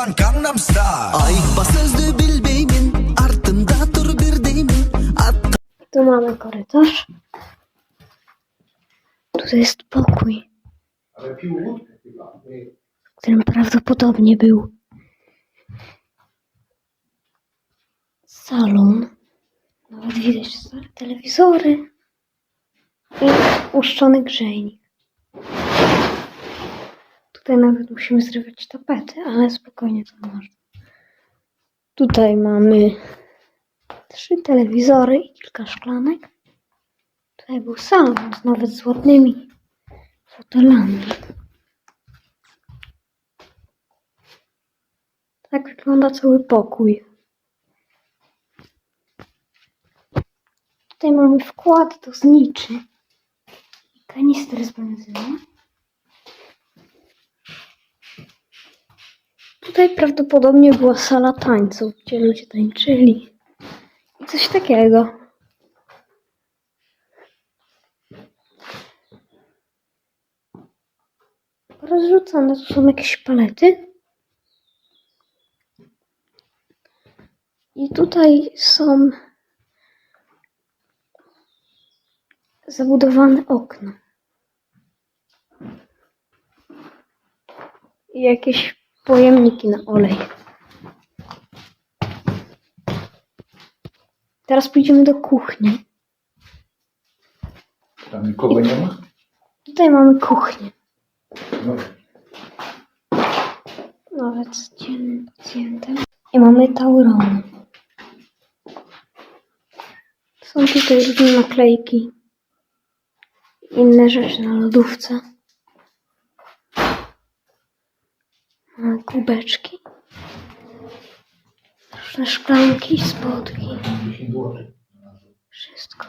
yapan Gangnam Style Ayıkma sözlü bilbeyimin Ardında dur bir deyimin At Tu mamy korytarz. Tutaj jest pokój, w którym prawdopodobnie był salon. Nawet widać stare telewizory i uszczony grzejnik. Tutaj nawet musimy zrywać tapety, ale spokojnie to można. Tutaj mamy trzy telewizory i kilka szklanek. Tutaj był salon, nawet z fotelami. Tak wygląda cały pokój. Tutaj mamy wkład do zniczy i kanister z benzyną. Tutaj prawdopodobnie była sala tańców, gdzie ludzie tańczyli. I coś takiego. Rozrzucane tu są jakieś palety. I tutaj są zabudowane okna. I jakieś pojemniki na olej. Teraz pójdziemy do kuchni. Tam nikogo nie ma? Tutaj mamy kuchnię. No. Nawet z dziennym pacjentem. I mamy taurony. Są tutaj różne naklejki. Inne rzeczy na lodówce. Mamy kubeczki. Różne szklanki, spodki. 10 zł. Wszystko.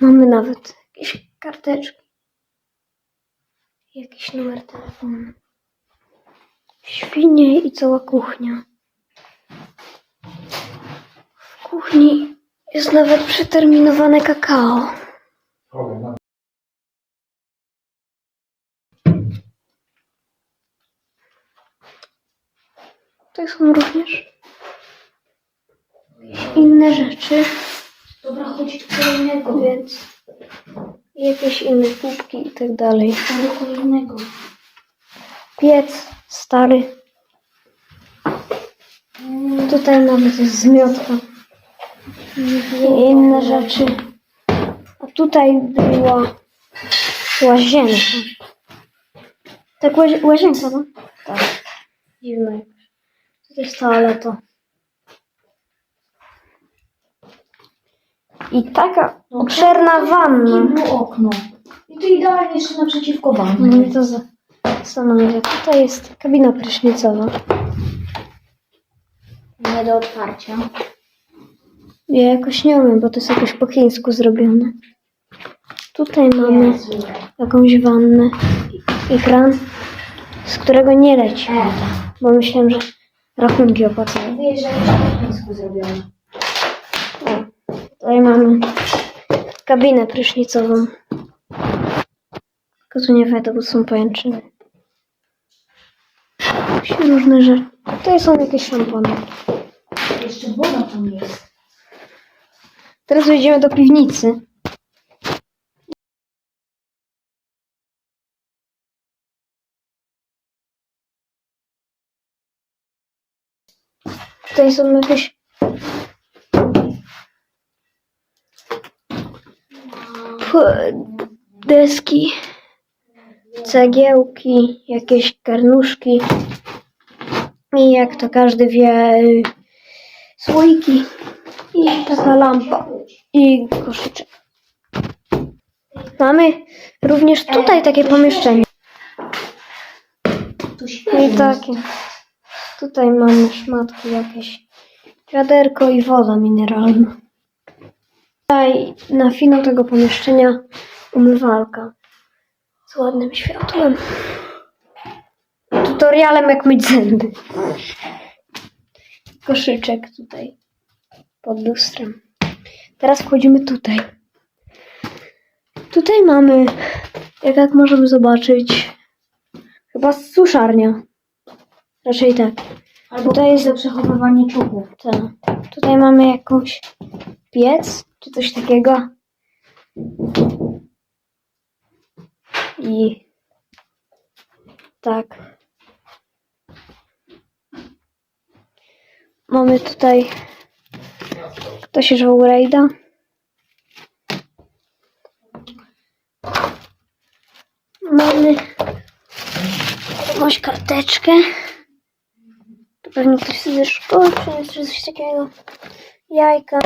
Mamy nawet jakieś karteczki. Jakiś numer telefonu. Świnie i cała kuchnia. W kuchni jest nawet przeterminowane kakao. Tutaj są również inne rzeczy. Dobra, chodź do kolejnego, Więc jakieś inne kubki i tak dalej. do kolejnego. Piec stary. Tutaj mamy też zmiotka i inne rzeczy. A tutaj była łazienka. Tak, łazi łazienka, no? Tak. Dziwne jest toaleta. I taka obszerna wanna. Jedno okno. I to idealnie jeszcze naprzeciwko No wanny. i to za- zastanawia. Tutaj jest kabina prysznicowa. Nie do otwarcia. Ja jakoś nie umiem, bo to jest jakoś po chińsku zrobione. Tutaj mamy Jezu. jakąś wannę i kran, z którego nie leci woda, bo myślałem, że rachunki opłacają. Wyjeżdża jeszcze po chińsku zrobione. O, tutaj mamy kabinę prysznicową. Tylko tu nie wejdę, bo są pajęczyny. Jakieś różne rzeczy. Tutaj są jakieś szampony. Jeszcze woda tam jest. Teraz wejdziemy do piwnicy. Tutaj są jakieś deski, cegiełki, jakieś karnuszki i jak to każdy wie, słoiki i taka lampa i koszyczek. Mamy również tutaj takie pomieszczenie. Tu I takie. Tutaj mamy szmatki jakieś. Wiaderko i woda mineralna. Tutaj na finał tego pomieszczenia umywalka z ładnym światłem. Tutorialem jak myć zęby. Koszyczek tutaj pod lustrem. Teraz wchodzimy tutaj. Tutaj mamy, jak, jak możemy zobaczyć, Chyba suszarnia. Raczej tak. Albo Tutaj jest- do przechowywania ciuchów. Tak. Tutaj mamy jakąś piec, czy coś takiego. I tak. Mamy tutaj ktoś żył rejda. Mamy jakąś karteczkę. Pewnie ktoś ze szkoły przyniósł, czy coś takiego. Jajka.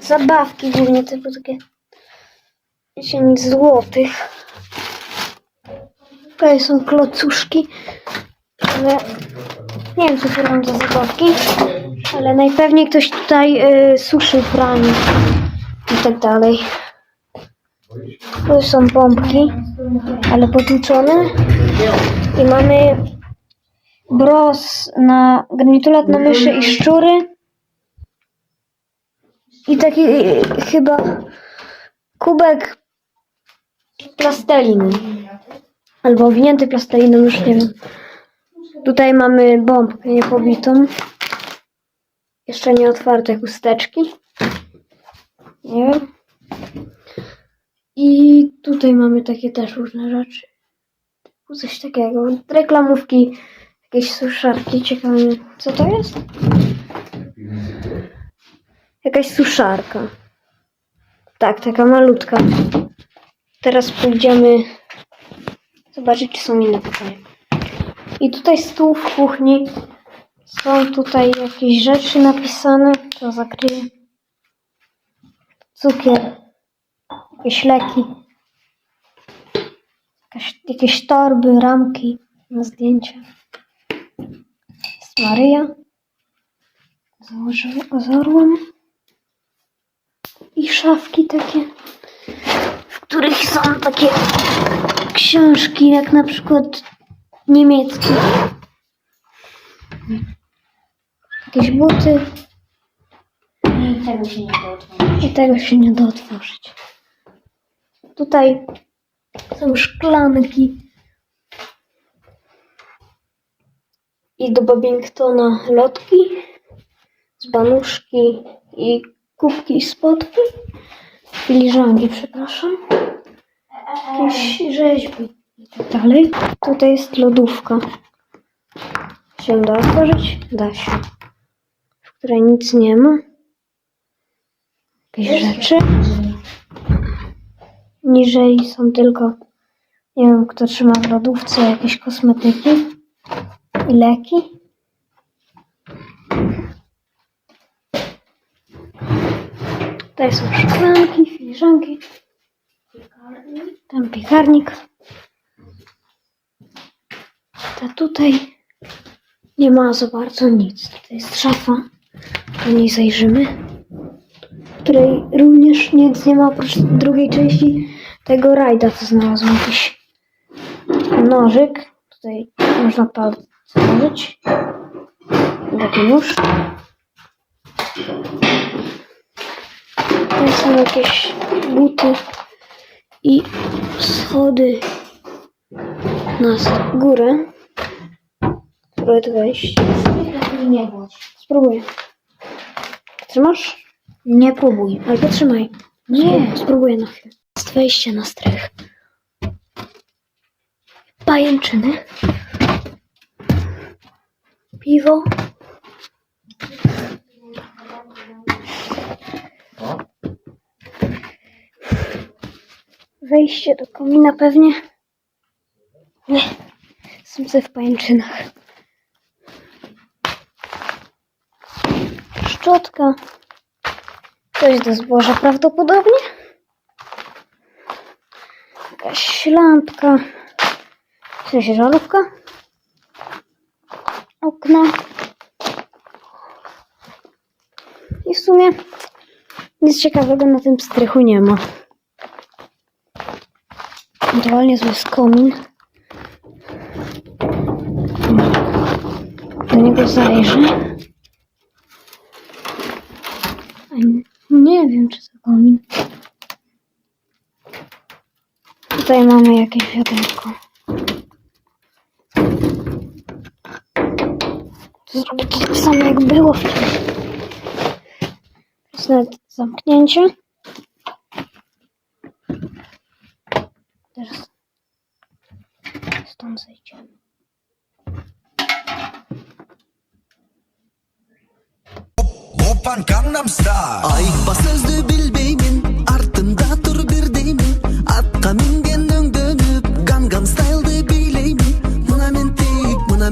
Zabawki głównie typu takie 10 złotych. Tutaj są klocuszki. Ale nie wiem co to są za zabawki. Ale najpewniej ktoś tutaj y, suszy pranie. I tak dalej. Tu są pompki, ale potłuczone. I mamy bros na garnitulat na myszy i szczury. I taki y, chyba kubek plasteliny. Albo owinięty plasteliną, już nie wiem. Tutaj mamy bombkę niepobitą. Jeszcze nie otwarte chusteczki. Nie wiem. I tutaj mamy takie też różne rzeczy. Coś takiego. Reklamówki, jakieś suszarki. Ciekawe, co to jest? Jakaś suszarka. Tak, taka malutka. Teraz pójdziemy zobaczyć, czy są inne pokoje. I tutaj stół w kuchni. Są tutaj jakieś rzeczy napisane. To zakryję. Cukier. Jakieś leki. Jakaś, jakieś torby, ramki na zdjęcia. Maryja. Założyła z orłem. I szafki takie, w których są takie książki, jak na przykład niemieckie. Jakieś buty. I tego się nie da otworzyć. I tego się nie da otworzyć. Tutaj są szklanki. I do Babingtona lotki, z banuszki i kubki i spotki. Filiżanki, przepraszam. Jakieś rzeźby i tak dalej. Tutaj jest lodówka. Się da otworzyć? Da się. W której nic nie ma. Jakieś rzeczy. Niżej są tylko, nie wiem kto trzyma w lodówce, jakieś kosmetyki i leki. Tutaj są szklanki, filiżanki. Tam piekarnik. A tutaj nie ma za bardzo nic. Tutaj jest szafa. Do niej zajrzymy. W której również nic nie ma oprócz drugiej części tego rajda, co znalazłem jakiś nożyk. Tutaj można palce założyć. Taki nóż. Tutaj są jakieś buty i schody na górę. Spróbuję tu wejść. Nie bądź. Spróbuję. Trzymasz? Nie próbuj. Albo trzymaj. Nie. Spróbuję na chwilę. Jest wejście na strych. Pajęczyny. Piwo. Wejście do komina pewnie. Nie. Są w pajęczynach. Szczotka. Coś do zboża prawdopodobnie. Jakaś lampka. W sensie żarówka. Okna. I w sumie nic ciekawego na tym strychu nie ma. Ewentualnie to jest komin. Do niego zajrzę. Nie wiem, czy to komin. Tutaj mamy jakieś wiaderko. z samo jak było wcześniej. Jest nawet zamknięcie. Teraz stąd zejdziemy. Opan Gangnam Style Ayıkba sözlü bilbeymin Artımda tur bir deymin Atqa mingendim dönüp Gangnam Style'dı bileymin Mına men teyik, mına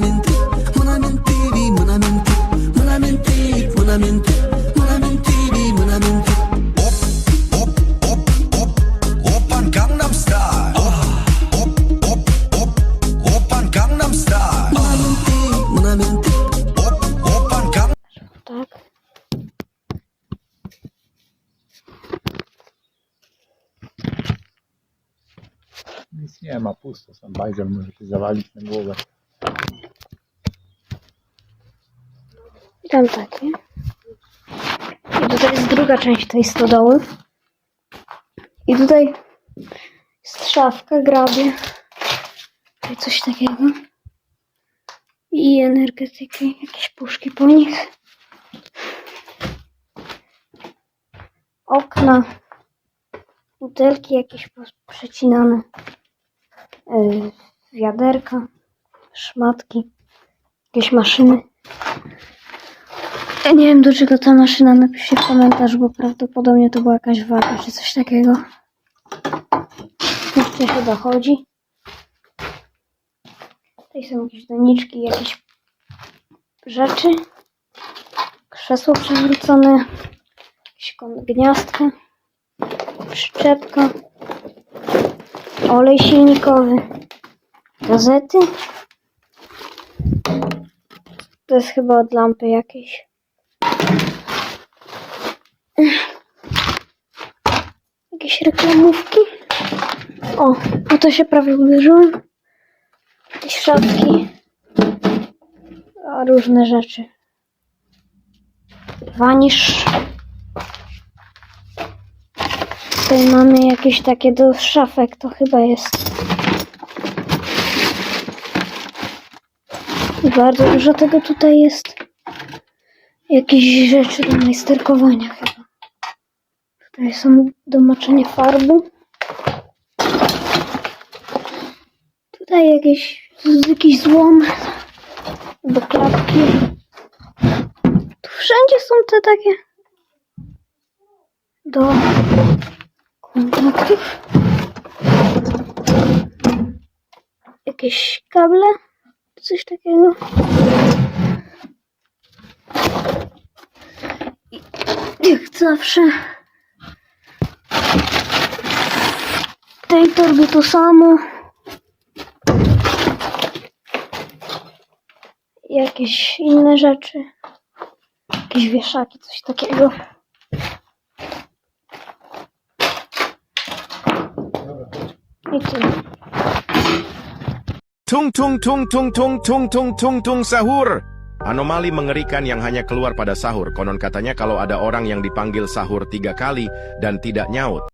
ma, pusto. Sam bajzel może ci zawalić na głowę. I tam takie. I tutaj jest druga część tej stodoły. I tutaj jest szafka, grabie. I coś takiego. I energetyki, jakieś puszki po nich. Okna. Butelki jakieś przecinane. Yy, wiaderka. Szmatki. Jakieś maszyny. Ja nie wiem do czego ta maszyna, napiszcie w komentarz, bo prawdopodobnie to była jakaś waga czy coś takiego. Jeszcze się dochodzi. Tutaj są jakieś doniczki, jakieś rzeczy. Krzesło przewrócone. Jakieś gniazdka. Przyczepka. Olej silnikowy. Gazety. To jest chyba od lampy jakiejś. Jakieś reklamówki. O, o to się prawie uderzyłem. Jakieś szafki. A, różne rzeczy. Wanisz. Tutaj mamy jakieś takie do szafek, to chyba jest. I bardzo dużo tego tutaj jest. Jakieś rzeczy do majsterkowania chyba. Tutaj są do moczenia farby. Tutaj jakieś, jakiś złom do klatki. Tu wszędzie są te takie do. Jakieś kable, coś takiego. Jak zawsze w tej torbie to samo. Jakieś inne rzeczy. Jakieś wieszaki, coś takiego. Tung tung tung tung tung tung tung tung tung sahur. Anomali mengerikan yang hanya keluar pada sahur. Konon katanya kalau ada orang yang dipanggil sahur tiga kali dan tidak nyaut,